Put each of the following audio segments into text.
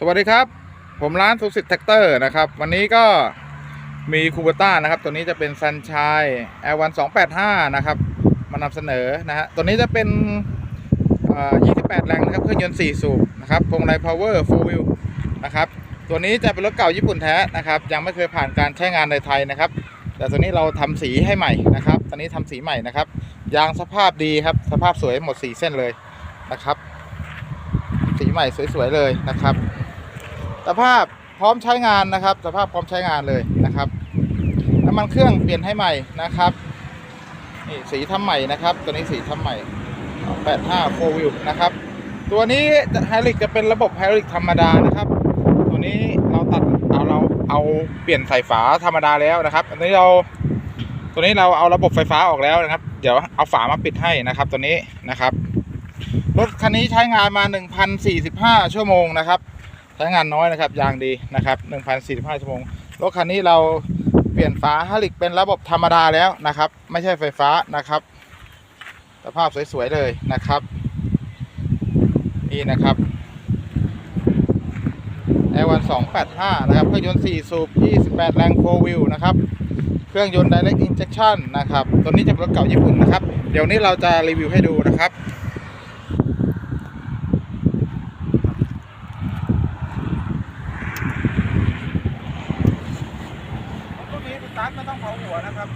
สวัสดีครับ ผมร้านสุสิทธิ์แท็กเตอร์นะครับ วันนี้ก็มีคูเบต้านะครับ ตัวนี้จะเป็นซันช i ย L1 285นสองแปดห้านะครับมานำเสนอนะฮะตัวนี้จะเป็นเอ่อ28แปดแรงนะครับเครื่องยนต์4สูบนะครับพวงมาลัย power 4 wheel นะครับตัวนี้จะเป็นรถเก่าญี่ปุ่นแท้นะครับ ยังไม่เคยผ่านการใช้งานในไทยนะครับ แต่ตัวนี้เราทำสีให้ใหม่นะครับตอนนี้ทำสีใหม่นะครับยางสภาพดีครับสภาพสวยหมดสีเส้นเลยนะครับ สีใหม่สวยๆเลยนะครับ สภาพพร้อมใช้งานนะครับ สภาพพร้อมใช้งานเลยนะครับน้ำมันเครื่องเปลี่ยนให้ใหม่นะครับนี่สีทำใหม่นะครับ ตัวนี้สีทำใหม่ 85โฟวิวนะครับ ตัวนี้ไฮรอลิกจะเป็นระบบไฮรอลิกธรรมดานะครับ ตัวนี้เราตัดเอาเราเอาเปลี่ยนใส่ฝาธรรมดาแล้วนะครับ อันนี้เราตัวนี้เราเอาระบบไฟฟ้าออกแล้วนะครับ เดี๋ยวเอาฝามาปิดให้นะครับ ตัวนี้นะครับ รถคันนี้ใช้งานมา 1,045 ชั่วโมงนะครับ ใช้งานน้อยนะครับยางดีนะครับ1,045ชั่วโมงรถคันนี้เราเปลี่ยนฝาฮาลิกเป็นระบบธรรมดาแล้วนะครับ ไม่ใช่ไฟฟ้านะครับ สภาพสวยๆเลยนะครับ นี่นะครับ L1 285 นะครับ เครื่องยนต์ 4 สูบ 28 แรง4 wheel นะครับ เครื่องยนต์ direct injection นะครับ ตัวนี้จะเป็นรถเก่าญี่ปุ่นนะครับ เดี๋ยวนี้เราจะรีวิวให้ดูนะครับ นี้สตาร์ทไม่ต้องเผาหัวนะครับ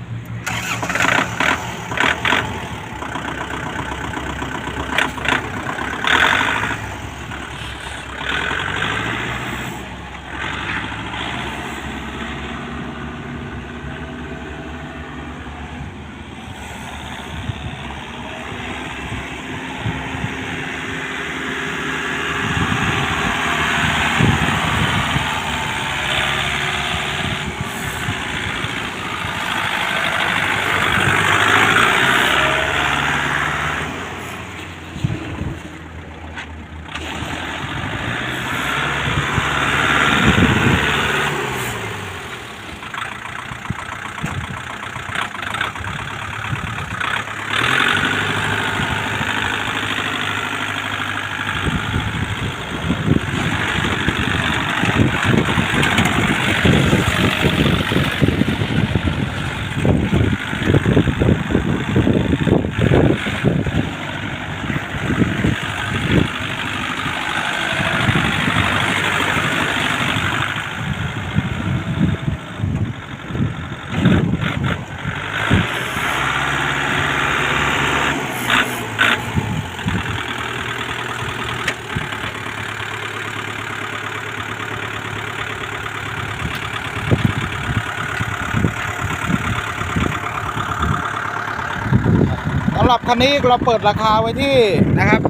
หรับคันนี้เราเปิดราคาไว้ที่นะครับ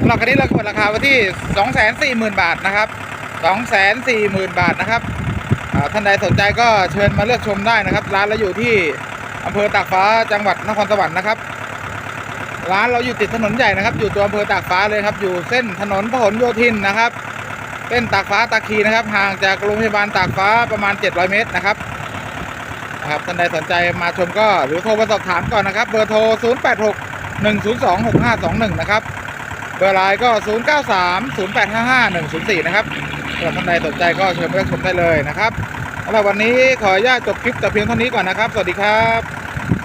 สำหรับคันนี้เราเปิดราคาไว้ที่ 240,000 บาทนะครับ 240,000 บาทนะครับท่านใดสนใจก็เชิญมาเลือกชมได้นะครับ ร้านเราอยู่ที่อำเภอตากฟ้าจังหวัดนครสวรรค์นะครับ ร้านเราอยู่ติดถนนใหญ่นะครับ อยู่ตัวอำเภอตากฟ้าเลยครับ อยู่เส้นถนนพหลโยธินนะครับเส้นตากฟ้าตาคีนะครับ ห่างจากโรงพยาบาลตากฟ้าประมาณ 700 เมตรนะครับ นะครับท่านใดสนใจมาชมก็หรือโทรมาสอบถามก่อนนะครับ เบอร์โทร 086 102 6521 นะครับ เบอร์ไลน์ก็ 093 0855 104 นะครับสำหรับท่านใดสนใจก็เชิญมาชมได้เลยนะครับสำหรับวันนี้ขออนุญาตจบคลิปแต่เพียงเท่านี้ก่อนนะครับ สวัสดีครับ